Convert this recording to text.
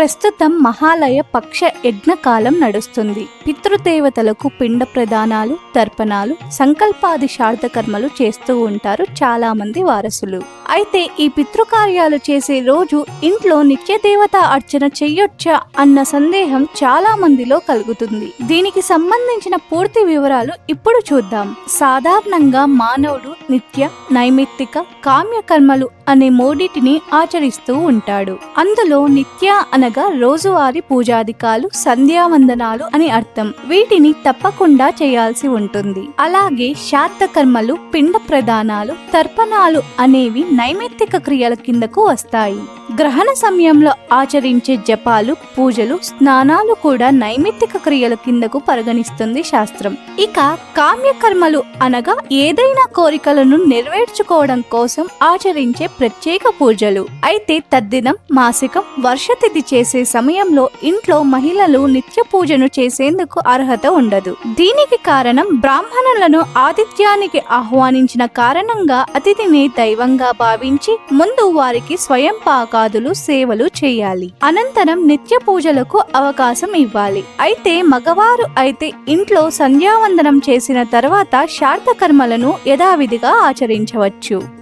ప్రస్తుతం మహాలయ పక్ష యజ్ఞకాలం నడుస్తుంది. పితృదేవతలకు పిండ ప్రదానాలు తర్పణాలు సంకల్పాది శార్థకర్మలు చేస్తూ ఉంటారు చాలా మంది వారసులు. అయితే ఈ పితృకార్యాలు చేసే రోజు ఇంట్లో నిత్య దేవత అర్చన చెయ్యొచ్చా అన్న సందేహం చాలా మందిలో కలుగుతుంది. దీనికి సంబంధించిన పూర్తి వివరాలు ఇప్పుడు చూద్దాం. సాధారణంగా మానవుడు నిత్య నైమిత్తిక కామ్యకర్మలు అనే మూడిటిని ఆచరిస్తూ ఉంటాడు. అందులో నిత్య అనగా రోజువారీ పూజాధికాలు సంధ్యావందనాలు అని అర్థం. వీటిని తప్పకుండా చేయాల్సి ఉంటుంది. అలాగే శాతకర్మలు పిండ ప్రదానాలు తర్పణాలు అనేవి నైమిత్తిక క్రియల కిందకు వస్తాయి. గ్రహణ సమయంలో ఆచరించే జపాలు పూజలు స్నానాలు కూడా నైమిత్తిక క్రియల కిందకు పరిగణిస్తుంది శాస్త్రం. ఇక కామ్యకర్మలు అనగా ఏదైనా కోరికలను నెరవేర్చుకోవడం కోసం ఆచరించే ప్రత్యేక పూజలు. అయితే తద్దినం మాసికం వర్షతిథి చేసే సమయంలో ఇంట్లో మహిళలు నిత్య పూజను చేసేందుకు అర్హత ఉండదు. దీనికి కారణం బ్రాహ్మణులను ఆతిథ్యానికి ఆహ్వానించిన కారణంగా అతిథిని దైవంగా భావించి ముందు వారికి స్వయం పాకాదులు సేవలు చేయాలి. అనంతరం నిత్య పూజలకు అవకాశం ఇవ్వాలి. అయితే మగవారు అయితే ఇంట్లో సంధ్యావందనం చేసిన తర్వాత శార్థకర్మలను యథావిధిగా ఆచరించవచ్చు.